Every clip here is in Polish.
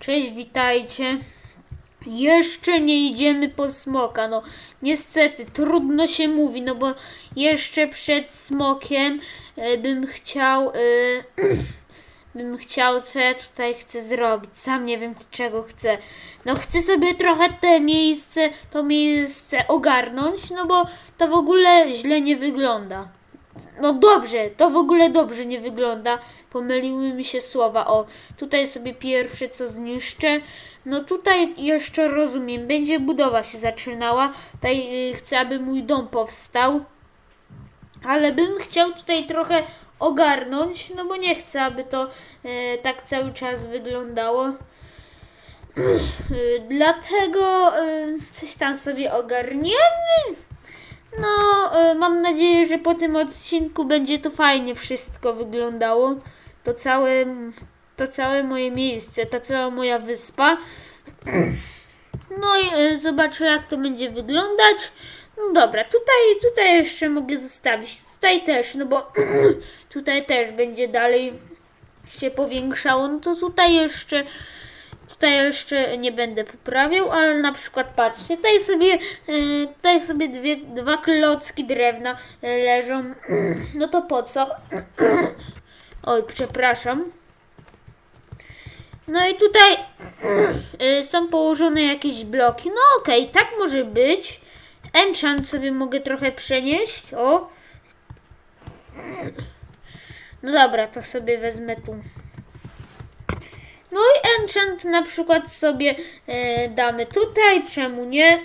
Cześć, witajcie. Jeszcze nie idziemy po smoka. No, niestety, trudno się mówi, no bo jeszcze przed smokiem e, bym chciał. E, bym chciał, co ja tutaj chcę zrobić. Sam nie wiem, czego chcę. No, chcę sobie trochę te miejsce, to miejsce ogarnąć, no bo to w ogóle źle nie wygląda. No dobrze, to w ogóle dobrze nie wygląda. Pomyliły mi się słowa. O, tutaj sobie pierwsze co zniszczę. No tutaj jeszcze rozumiem, będzie budowa się zaczynała. Tutaj y, chcę, aby mój dom powstał. Ale bym chciał tutaj trochę ogarnąć, no bo nie chcę, aby to e, tak cały czas wyglądało. Y, Dlatego y, coś tam sobie ogarniemy. No, mam nadzieję, że po tym odcinku będzie to fajnie wszystko wyglądało. To całe, to całe moje miejsce, ta cała moja wyspa. No i e, zobaczę, jak to będzie wyglądać. No dobra, tutaj, tutaj jeszcze mogę zostawić. Tutaj też, no bo tutaj też będzie dalej się powiększało. No to tutaj jeszcze Tutaj jeszcze nie będę poprawiał, ale na przykład patrzcie, tutaj sobie, e, tutaj sobie dwie, dwa klocki drewna e, leżą. No to po co? Oj, przepraszam. No i tutaj e, są położone jakieś bloki. No okej, tak może być. Enchant sobie mogę trochę przenieść. O. No dobra, to sobie wezmę tu. No i enchant na przykład sobie e, damy tutaj, czemu nie?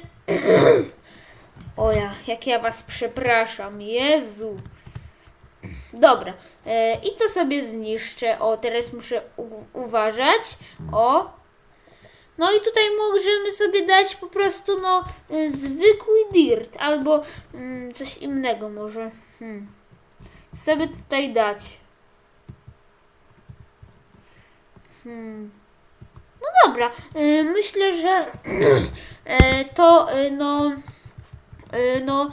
o ja, jak ja was przepraszam, Jezu. Dobra, i to sobie zniszczę. O, teraz muszę uważać. O. No i tutaj możemy sobie dać po prostu no e, zwykły dirt albo mm, coś innego może. Hmm. Sobie tutaj dać. Hmm. No dobra, y, myślę, że to no, no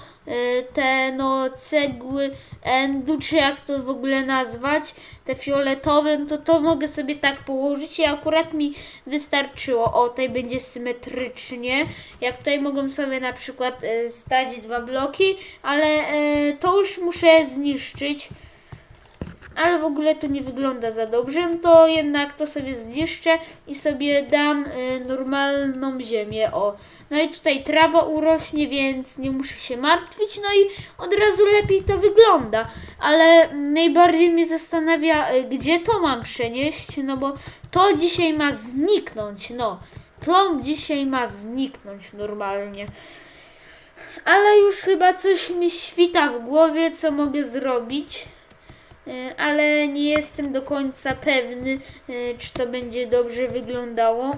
te no cegły endu, czy jak to w ogóle nazwać, te fioletowe, no to to mogę sobie tak położyć i akurat mi wystarczyło. O, tutaj będzie symetrycznie. Jak tutaj mogą sobie na przykład y, stać dwa bloki, ale y, to już muszę zniszczyć ale w ogóle to nie wygląda za dobrze, no to jednak to sobie zniszczę i sobie dam y, normalną ziemię, o. No i tutaj trawa urośnie, więc nie muszę się martwić, no i od razu lepiej to wygląda, ale najbardziej mnie zastanawia, y, gdzie to mam przenieść, no bo to dzisiaj ma zniknąć, no. To dzisiaj ma zniknąć normalnie. Ale już chyba coś mi świta w głowie, co mogę zrobić. E, ale nie jestem do końca pewny, e, czy to będzie dobrze wyglądało.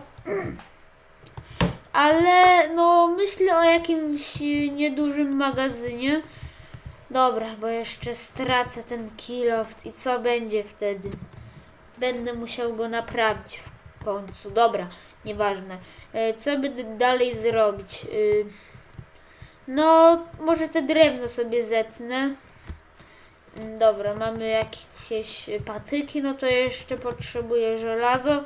Ale no myślę o jakimś e, niedużym magazynie. Dobra, bo jeszcze stracę ten kiloft i co będzie wtedy? Będę musiał go naprawić w końcu. Dobra, nieważne. Co by dalej zrobić? No, może te drewno sobie zetnę. Mm, Dobra, mamy jakieś patyki, no to jeszcze potrzebuję żelazo.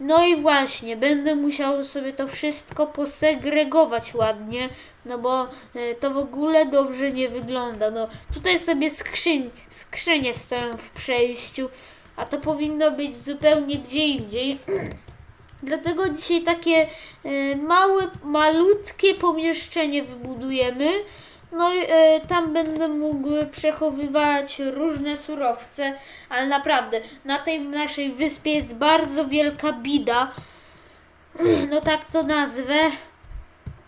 No i właśnie, będę musiał sobie to wszystko posegregować ładnie, no bo e, to w ogóle dobrze nie wygląda. No tutaj sobie skrzyń, skrzynie stoją w przejściu, a to powinno być zupełnie gdzie indziej. Dlatego dzisiaj takie e, małe, malutkie pomieszczenie wybudujemy. No i e, tam będę mógł przechowywać różne surowce, ale naprawdę na tej naszej wyspie jest bardzo wielka bida. No tak to nazwę.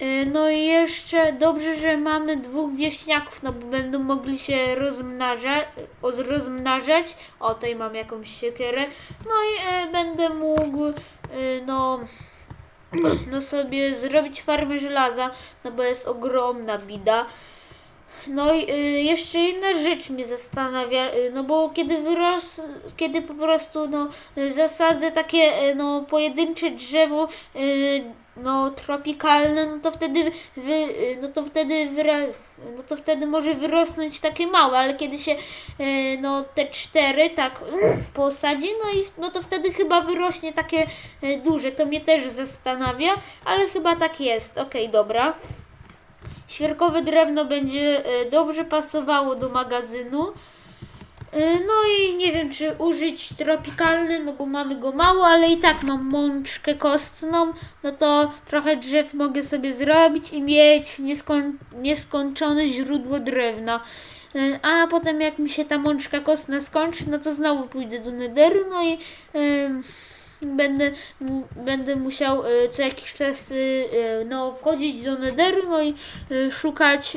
E, No i jeszcze dobrze, że mamy dwóch wieśniaków, no bo będą mogli się rozmnażać. O, rozmnażać. O, tutaj mam jakąś siekierę. No i e, będę mógł, e, no, no sobie zrobić farmę żelaza, no bo jest ogromna bida. No i y, jeszcze jedna rzecz mnie zastanawia, y, no bo kiedy wyros, kiedy po prostu no, y, zasadzę takie y, no, pojedyncze drzewo y, no, tropikalne, no to wtedy wy, no to wtedy wyra, no to wtedy może wyrosnąć takie małe, ale kiedy się e, no te cztery tak posadzi, no i no to wtedy chyba wyrośnie takie e, duże. To mnie też zastanawia, ale chyba tak jest. Okej, dobra. Świerkowe drewno będzie e, dobrze pasowało do magazynu. E, No i nie wiem, czy użyć tropikalny, no bo mamy go mało, ale i tak mam mączkę kostną, no to trochę drzew mogę sobie zrobić i mieć nieskoń, nieskończone źródło drewna. E, A potem jak mi się ta mączka kostna skończy, no to znowu pójdę do nederu, no i em, będę, będę musiał e, co jakiś czas e, e, no, wchodzić do nederu, no i szukać,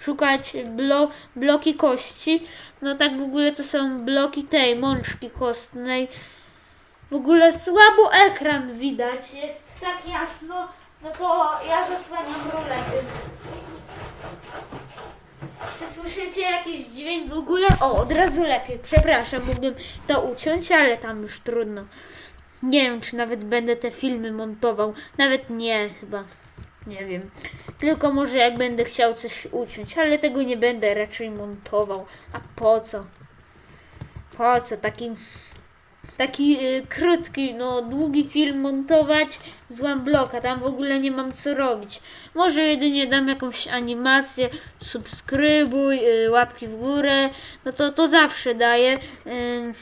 szukać blo, bloki kości. No tak w ogóle to są bloki tej mączki kostnej. W ogóle słabo ekran widać, jest tak jasno, no to ja zasłaniam rolety. Czy słyszycie jakiś dźwięk w ogóle? O, od razu lepiej. Przepraszam, mógłbym to uciąć, ale tam już trudno. Nie wiem, czy nawet będę te filmy montował. Nawet nie, chyba. Nie wiem. Tylko może jak będę chciał coś uciąć, ale tego nie będę raczej montował. A po co? Po co taki taki y, krótki, no długi film montować z bloka, tam w ogóle nie mam co robić. Może jedynie dam jakąś animację, subskrybuj, y, łapki w górę, no to to zawsze daję. Y,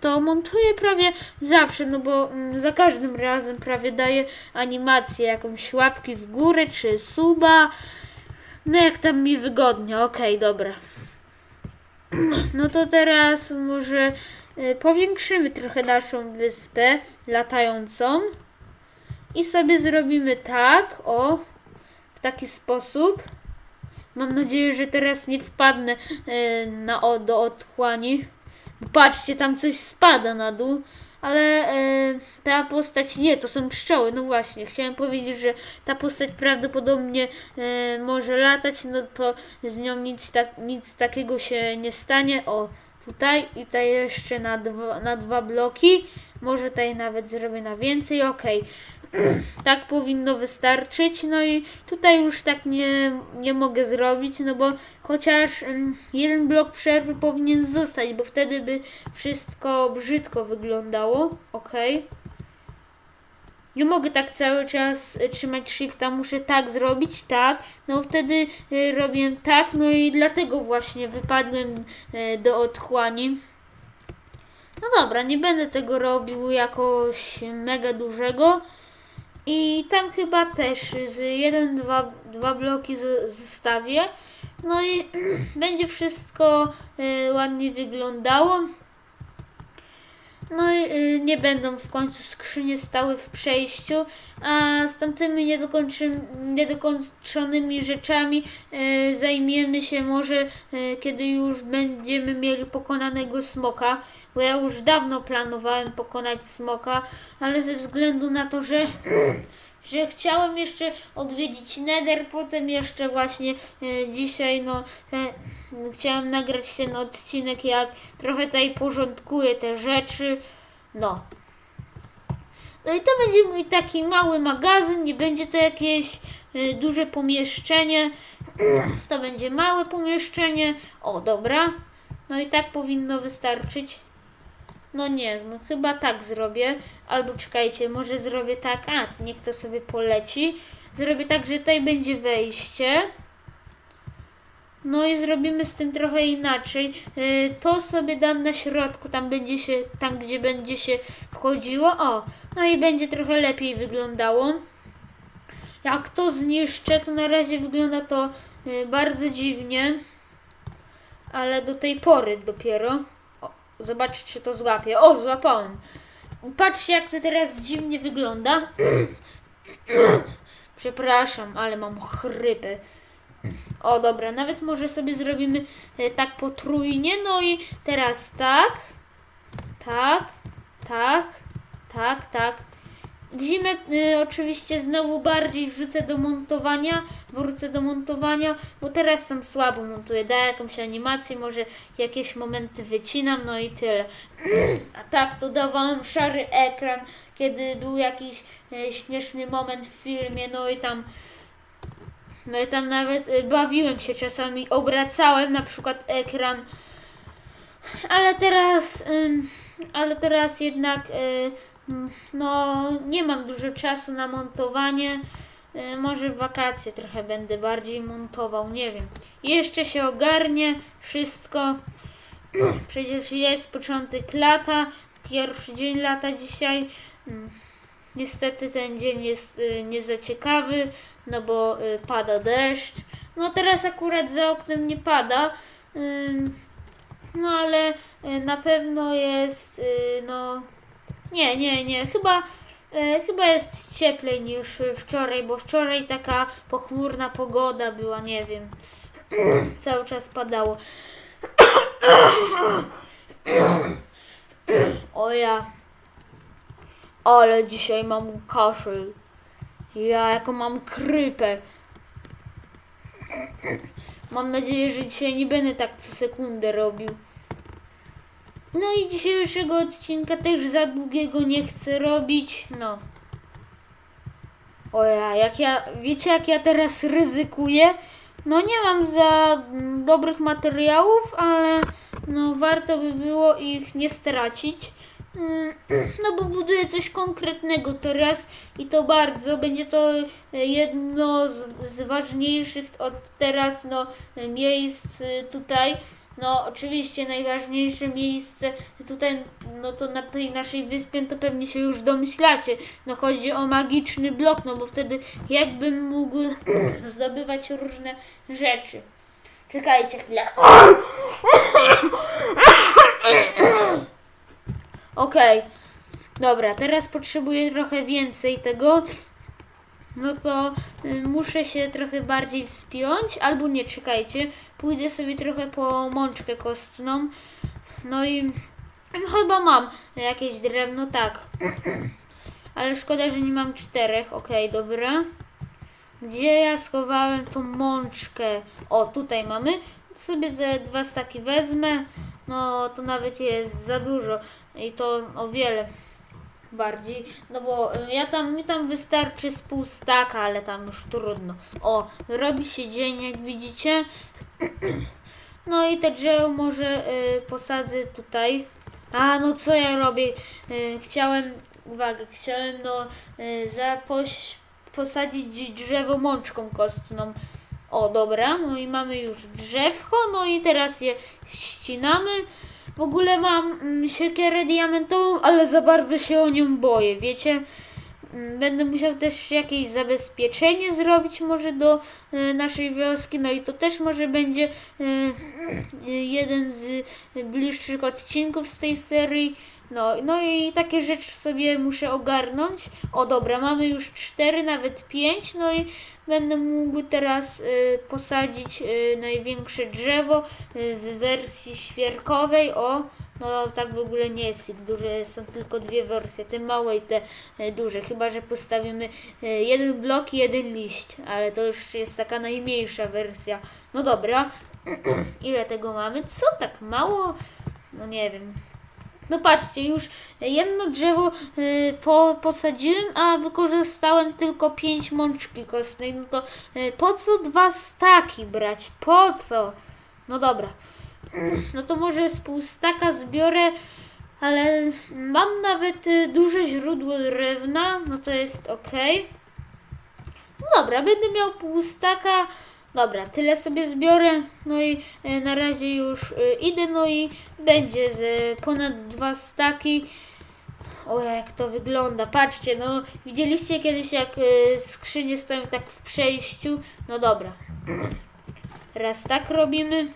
to montuję prawie zawsze, no bo mm, za każdym razem prawie daję animację, jakąś łapki w górę czy suba. No jak tam mi wygodnie, okej, dobra. No to teraz może powiększymy trochę naszą wyspę latającą i sobie zrobimy tak, o, w taki sposób. Mam nadzieję, że teraz nie wpadnę y, na, o, do otchłani. Patrzcie, tam coś spada na dół, ale y, ta postać nie, to są pszczoły. No właśnie, chciałem powiedzieć, że ta postać prawdopodobnie może latać, no to z nią nic, tak, nic takiego się nie stanie. O, tutaj i tutaj jeszcze na dwa, na dwa bloki. Może tutaj nawet zrobię na więcej, okej. tak powinno wystarczyć. No i tutaj już tak nie, nie mogę zrobić, no bo chociaż mm, jeden blok przerwy powinien zostać, bo wtedy by wszystko brzydko wyglądało. Okej. Nie mogę tak cały czas y, trzymać shifta, muszę tak zrobić, tak. No wtedy y, robię tak, no i dlatego właśnie wypadłem y, do otchłani. No dobra, nie będę tego robił jakoś mega dużego. I tam chyba też z jeden, dwa, dwa bloki z- zostawię. No i będzie wszystko ładnie wyglądało. No i y, nie będą w końcu skrzynie stały w przejściu, a z tamtymi niedokończonymi rzeczami y, zajmiemy się może y, kiedy już będziemy mieli pokonanego smoka, bo ja już dawno planowałem pokonać smoka, ale ze względu na to, że że chciałem jeszcze odwiedzić Nether, potem jeszcze właśnie e, dzisiaj no e, chciałem nagrać ten odcinek jak trochę tutaj porządkuję te rzeczy. No. No i to będzie mój taki mały magazyn, nie będzie to jakieś e, duże pomieszczenie. To będzie małe pomieszczenie. O, dobra. No i tak powinno wystarczyć. No nie, no chyba tak zrobię. Albo czekajcie, może zrobię tak. A, niech to sobie poleci. Zrobię tak, że tutaj będzie wejście. No i zrobimy z tym trochę inaczej. Yy, To sobie dam na środku, tam będzie się, tam gdzie będzie się wchodziło. O, no i będzie trochę lepiej wyglądało. Jak to zniszczę, to na razie wygląda to yy, bardzo dziwnie. Ale do tej pory dopiero. O, zobaczcie, czy to złapie. O, złapałem. Patrzcie, jak to teraz dziwnie wygląda. Przepraszam, ale mam chrypę. O, dobra, nawet może sobie zrobimy e, tak potrójnie. No i teraz tak, tak, tak, tak, tak. W zimę y, oczywiście znowu bardziej wrzucę do montowania, wrócę do montowania, bo teraz tam słabo montuję, daję jakąś animację, może jakieś momenty wycinam, no i tyle. A tak to dawałem szary ekran, kiedy był jakiś e, śmieszny moment w filmie, no i tam no i tam nawet y, bawiłem się czasami, obracałem na przykład ekran, ale teraz, ale teraz jednak, y, no nie mam dużo czasu na montowanie. Y, Może w wakacje trochę będę bardziej montował, nie wiem. Jeszcze się ogarnie wszystko. Przecież jest początek lata, pierwszy dzień lata dzisiaj. Mm, Niestety ten dzień jest y, nie za ciekawy, no bo y, pada deszcz. No teraz akurat za oknem nie pada. No ale na pewno jest, no nie, nie, nie, chyba, y, chyba jest cieplej niż wczoraj, bo wczoraj taka pochmurna pogoda była, nie wiem, cały czas padało. O ja, ale dzisiaj mam kaszel. Ja jaką mam krypę. Mam nadzieję, że dzisiaj nie będę tak co sekundę robił. No i dzisiejszego odcinka też za długiego nie chcę robić. No. O ja, jak ja, wiecie jak ja teraz ryzykuję? No nie mam za dobrych materiałów, ale no warto by było ich nie stracić. Mm, No bo buduję coś konkretnego teraz i to bardzo. Będzie to e, jedno z, z ważniejszych od teraz no, miejsc y, tutaj. No oczywiście najważniejsze miejsce tutaj, no to na tej naszej wyspie to pewnie się już domyślacie. No chodzi o magiczny blok, no bo wtedy jakbym mógł zdobywać różne rzeczy. Czekajcie chwilę. Okej. Dobra, teraz potrzebuję trochę więcej tego. No to y, muszę się trochę bardziej wspiąć, albo nie, czekajcie. Pójdę sobie trochę po mączkę kostną. No i chyba mam jakieś drewno, tak. Ale szkoda, że nie mam czterech. Okej, dobra. Gdzie ja schowałem tą mączkę? O, tutaj mamy. Sobie ze dwa staki wezmę. No, to nawet jest za dużo. I to o wiele bardziej. No bo ja tam, mi tam wystarczy z pół staka, ale tam już trudno. O, robi się dzień, jak widzicie. No i te drzewo może y, posadzę tutaj. A, no co ja robię? Y, chciałem, uwaga, chciałem no y, zapoś, posadzić drzewo mączką kostną. O, dobra, no i mamy już drzewko, no i teraz je ścinamy. W ogóle mam mm, siekierę diamentową, ale za bardzo się o nią boję, wiecie? Mm, Będę musiał też jakieś zabezpieczenie zrobić może do e, naszej wioski, no i to też może będzie e, e, jeden z bliższych odcinków z tej serii. No, no i takie rzeczy sobie muszę ogarnąć. O dobra, mamy już cztery, nawet pięć, no i będę mógł teraz y, posadzić y, największe drzewo y, w wersji świerkowej. O, no tak w ogóle nie jest duże, są tylko dwie wersje, te małe i te y, duże. Chyba, że postawimy y, jeden blok i jeden liść, ale to już jest taka najmniejsza wersja. No dobra, ile tego mamy? Co tak mało? No nie wiem. No patrzcie, już jedno drzewo y, po, posadziłem, a wykorzystałem tylko pięć mączki kostnej. No to y, po co dwa staki brać? Po co? No dobra. No to może z pół staka zbiorę, ale mam nawet y, duże źródło drewna, no to jest ok. No dobra, będę miał pół staka. Dobra, tyle sobie zbiorę. No i e, na razie już e, idę, no i będzie z ponad dwa staki. O, jak to wygląda. Patrzcie, no widzieliście kiedyś jak e, skrzynie stoją tak w przejściu? No dobra. Raz tak robimy.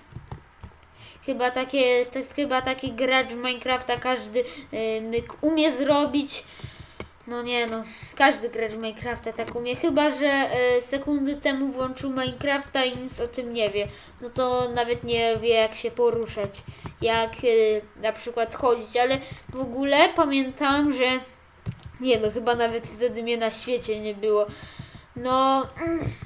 Chyba takie, tak, chyba taki gracz Minecrafta każdy e, myk umie zrobić. No nie no, każdy gracz Minecrafta tak umie, chyba że e, sekundy temu włączył Minecrafta i nic o tym nie wie. No to nawet nie wie jak się poruszać, jak e, na przykład chodzić, ale w ogóle pamiętam, że Nie no, chyba nawet wtedy mnie na świecie nie było. No,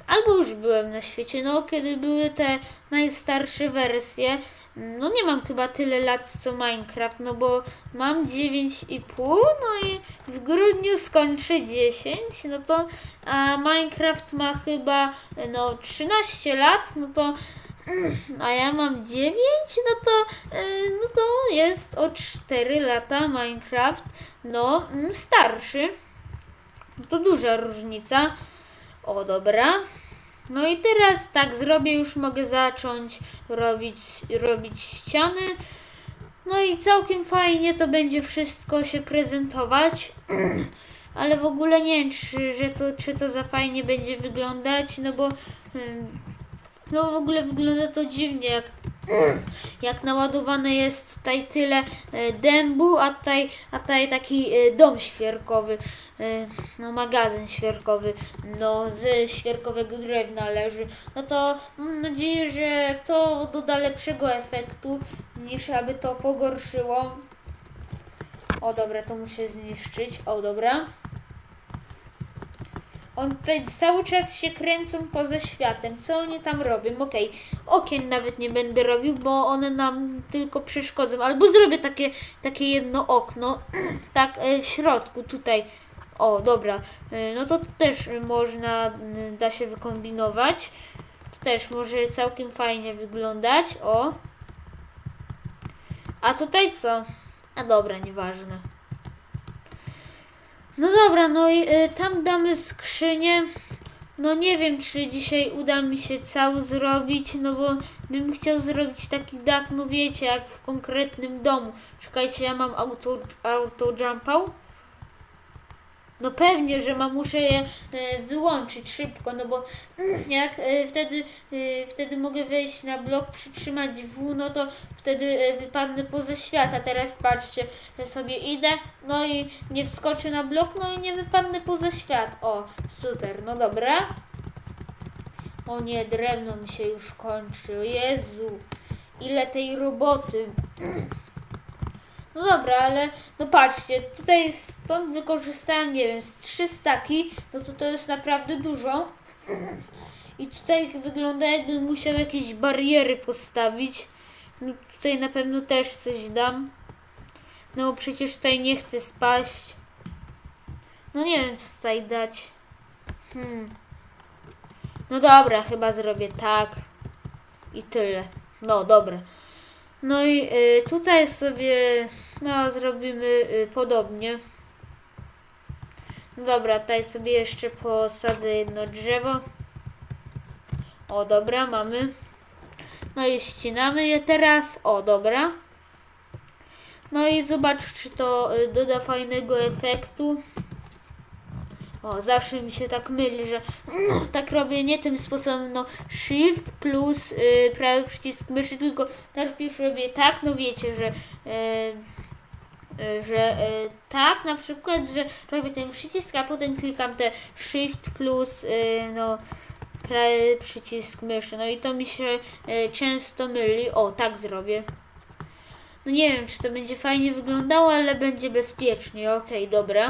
albo już byłem na świecie, no kiedy były te najstarsze wersje. No nie mam chyba tyle lat co Minecraft, no bo mam 9,5, no i w grudniu skończę 10, no to a Minecraft ma chyba no 13 lat, no to a ja mam 9, no to y, no to jest o 4 lata Minecraft, no mm, starszy. To duża różnica. O, dobra. No i teraz tak zrobię, już mogę zacząć robić, robić ściany. No i całkiem fajnie to będzie wszystko się prezentować. Ale w ogóle nie wiem, czy, że to, czy to za fajnie będzie wyglądać, no bo ym, no w ogóle wygląda to dziwnie, jak, jak naładowane jest tutaj tyle e, dębu, a tutaj, a tutaj taki e, dom świerkowy, e, no magazyn świerkowy, no z świerkowego drewna leży. No to mam nadzieję, że to doda lepszego efektu, niż aby to pogorszyło. O dobra, to muszę zniszczyć. O dobra. On tutaj cały czas się kręcą poza światem. Co oni tam robią? Okej, okien nawet nie będę robił, bo one nam tylko przeszkodzą. Albo zrobię takie, takie jedno okno, tak e, w środku tutaj. O, dobra. E, No to też można, m, da się wykombinować. To też może całkiem fajnie wyglądać. O. A tutaj co? A dobra, nieważne. No dobra, no i y, tam damy skrzynię. No nie wiem, czy dzisiaj uda mi się cały zrobić, no bo bym chciał zrobić taki dach, no wiecie, jak w konkretnym domu. Czekajcie, ja mam auto, auto jump out. No pewnie, że mam, muszę je e, wyłączyć szybko, no bo jak e, wtedy, e, wtedy mogę wejść na blok, przytrzymać W, no to wtedy wypadnę poza świat. A teraz patrzcie, sobie idę, no i nie wskoczę na blok, no i nie wypadnę poza świat. O, super, no dobra. O nie, drewno mi się już kończy, Jezu, ile tej roboty. No dobra, ale no patrzcie, tutaj stąd wykorzystałem, nie wiem, z trzy staki, no to to jest naprawdę dużo. I tutaj wygląda jakbym musiał jakieś bariery postawić. No tutaj na pewno też coś dam. No bo przecież tutaj nie chcę spaść. No nie wiem co tutaj dać. Hmm. No dobra, chyba zrobię tak. I tyle. No dobra. No i y, tutaj sobie no zrobimy y, podobnie. No dobra, tutaj sobie jeszcze posadzę jedno drzewo. O dobra, mamy. No i ścinamy je teraz. O dobra. No i zobacz, czy to y, doda fajnego efektu. O, zawsze mi się tak myli, że tak robię nie tym sposobem, no shift plus y, prawy przycisk myszy, tylko najpierw robię tak, no wiecie, że y, y, że y, tak na przykład, że robię ten przycisk, a potem klikam te shift plus y, no prawy przycisk myszy, no i to mi się często myli, o tak zrobię. No nie wiem, czy to będzie fajnie wyglądało, ale będzie bezpiecznie, okej, dobra.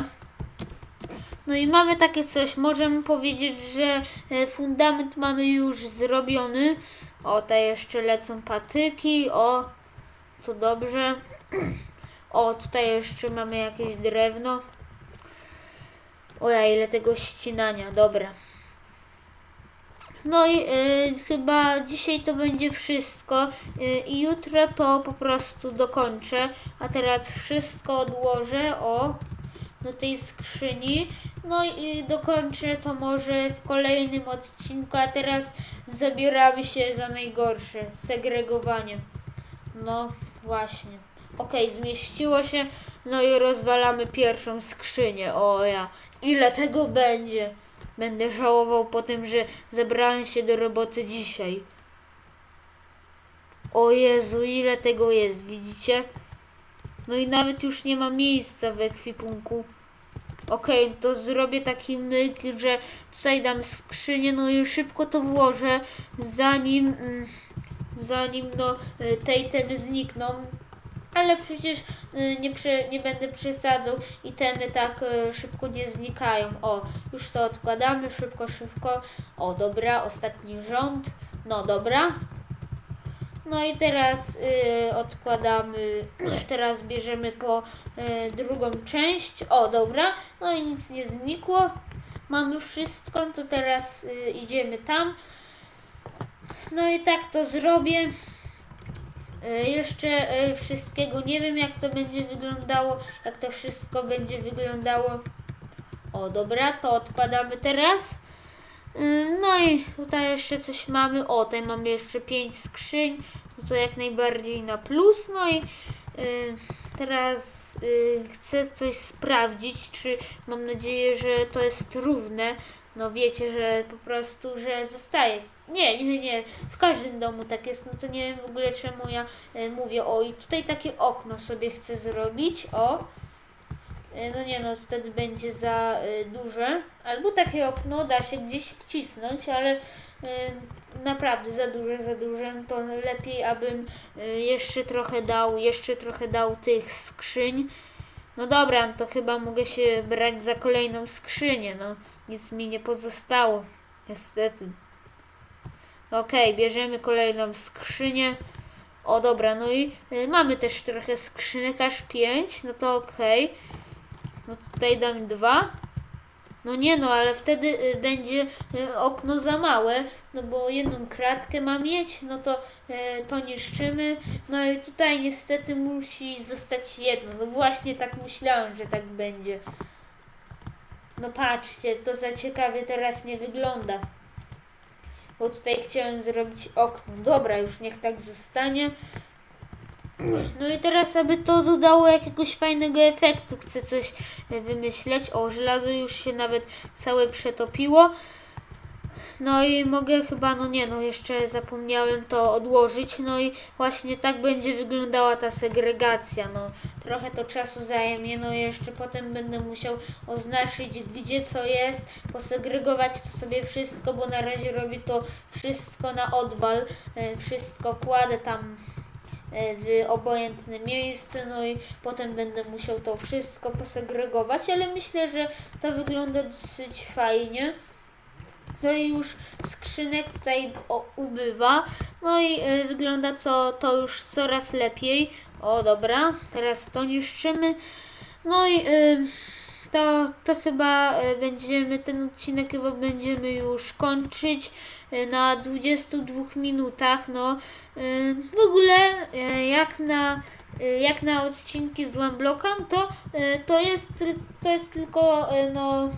No i mamy takie coś, możemy powiedzieć, że e, fundament mamy już zrobiony. O, tutaj jeszcze lecą patyki, o, to dobrze. O, tutaj jeszcze mamy jakieś drewno. O ja, ile tego ścinania, dobra. No i y, chyba dzisiaj to będzie wszystko y, i jutro to po prostu dokończę. A teraz wszystko odłożę, o, do tej skrzyni. No i dokończę to może w kolejnym odcinku, a teraz zabieramy się za najgorsze, segregowanie. No właśnie. Okej, zmieściło się, no i rozwalamy pierwszą skrzynię. O ja, ile tego będzie? Będę żałował po tym, że zebrałem się do roboty dzisiaj. O Jezu, ile tego jest, widzicie? No i nawet już nie ma miejsca w ekwipunku. Okej, to zrobię taki myk, że tutaj dam skrzynię, no i szybko to włożę, zanim, mm, zanim no y, te itemy znikną. Ale przecież y, nie, prze, nie będę przesadzał i temy tak y, szybko nie znikają. O, już to odkładamy szybko, szybko. O, dobra, ostatni rząd. No dobra. No i teraz y, odkładamy, teraz bierzemy po y, drugą część. O, dobra. No i nic nie znikło. Mamy wszystko, to teraz y, idziemy tam. No i tak to zrobię. E, Jeszcze e, wszystkiego nie wiem, jak to będzie wyglądało, jak to wszystko będzie wyglądało. O, dobra, to odkładamy teraz. Y, No i tutaj jeszcze coś mamy. O, tutaj mamy jeszcze pięć skrzyń, no to jak najbardziej na plus. No i y, teraz y, chcę coś sprawdzić, czy mam nadzieję, że to jest równe. No wiecie, że po prostu, że zostaje. Nie, nie, nie. W każdym domu tak jest. No to nie wiem w ogóle czemu ja e, mówię. O, i tutaj takie okno sobie chcę zrobić. O. E, No nie no, wtedy będzie za e, duże. Albo takie okno da się gdzieś wcisnąć, ale e, naprawdę za duże, za duże. No To lepiej, abym jeszcze trochę dał, jeszcze trochę dał tych skrzyń. No dobra, no to chyba mogę się brać za kolejną skrzynię. No, nic mi nie pozostało. Niestety. Okej, bierzemy kolejną skrzynię. O dobra, no i mamy też trochę skrzynek, aż 5, no to okej. No tutaj dam dwa. No nie no, ale wtedy y, będzie y, okno za małe, no bo jedną kratkę ma mieć, no to y, to niszczymy. No i tutaj niestety musi zostać jedno. No właśnie tak myślałem, że tak będzie. No patrzcie, to za ciekawie teraz nie wygląda bo tutaj chciałem zrobić okno. Dobra, już niech tak zostanie. No i teraz, aby to dodało jakiegoś fajnego efektu, chcę coś e, wymyśleć. O, żelazo już się nawet całe przetopiło. No i mogę chyba, no nie no, jeszcze zapomniałem to odłożyć. No i właśnie tak będzie wyglądała ta segregacja. No trochę to czasu zajmie, no jeszcze potem będę musiał oznaczyć gdzie co jest, posegregować to sobie wszystko, bo na razie robię to wszystko na odwal. E, Wszystko kładę tam w obojętne miejsce, no i potem będę musiał to wszystko posegregować, ale myślę, że to wygląda dosyć fajnie. No i już skrzynek tutaj ubywa. No i y, wygląda to, to już coraz lepiej. O dobra, teraz to niszczymy. No i y, to, to chyba y, będziemy, ten odcinek chyba będziemy już kończyć y, na 22 minutach. No y, w ogóle jak na jak na odcinki z One to, to, jest, to jest tylko no,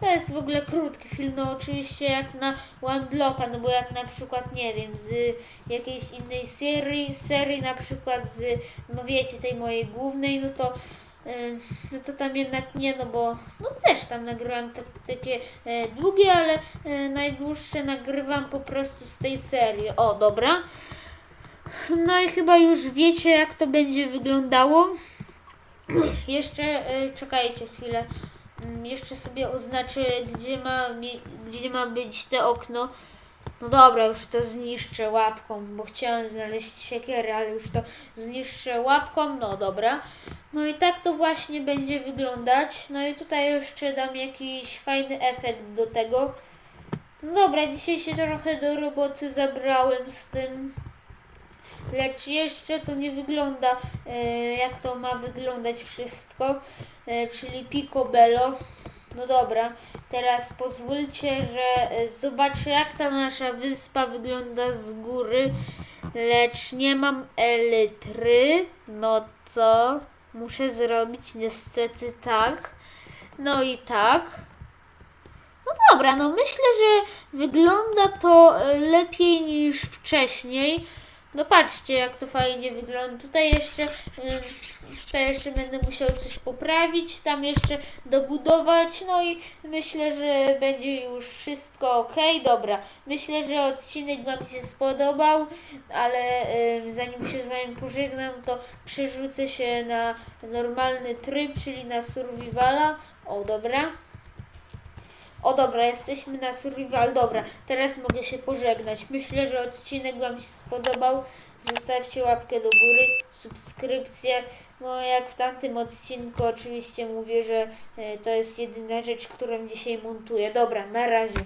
to jest w ogóle krótki film, no oczywiście jak na One no bo jak na przykład, nie wiem, z jakiejś innej serii, serii na przykład z, no wiecie, tej mojej głównej, no to no to tam jednak nie, no bo no też tam nagrywam te, takie e, długie, ale e, najdłuższe nagrywam po prostu z tej serii. O, dobra. No i chyba już wiecie, jak to będzie wyglądało. Jeszcze e, czekajcie chwilę. Mm, Jeszcze sobie oznaczę, gdzie ma, gdzie ma być te okno. No dobra, już to zniszczę łapką, bo chciałem znaleźć siekierę, ale już to zniszczę łapką. No dobra. No i tak to właśnie będzie wyglądać. No i tutaj jeszcze dam jakiś fajny efekt do tego. No dobra, dzisiaj się trochę do roboty zabrałem z tym. Lecz jeszcze to nie wygląda e, jak to ma wyglądać wszystko, e, czyli picobello. No dobra, teraz pozwólcie, że e, zobaczę jak ta nasza wyspa wygląda z góry, lecz nie mam elitry, no co muszę zrobić niestety tak, no i tak. No dobra, no myślę, że wygląda to e, lepiej niż wcześniej. No patrzcie, jak to fajnie wygląda. Tutaj jeszcze, ym, tutaj jeszcze będę musiał coś poprawić, tam jeszcze dobudować, no i myślę, że będzie już wszystko ok. Dobra, myślę, że odcinek Wam się spodobał, ale ym, zanim się z Wami pożegnam, to przerzucę się na normalny tryb, czyli na survivala. O, dobra. O dobra, jesteśmy na survival. Dobra, teraz mogę się pożegnać. Myślę, że odcinek Wam się spodobał. Zostawcie łapkę do góry, subskrypcję. no jak w tamtym odcinku oczywiście mówię, że e, to jest jedyna rzecz, którą dzisiaj montuję. Dobra, na razie.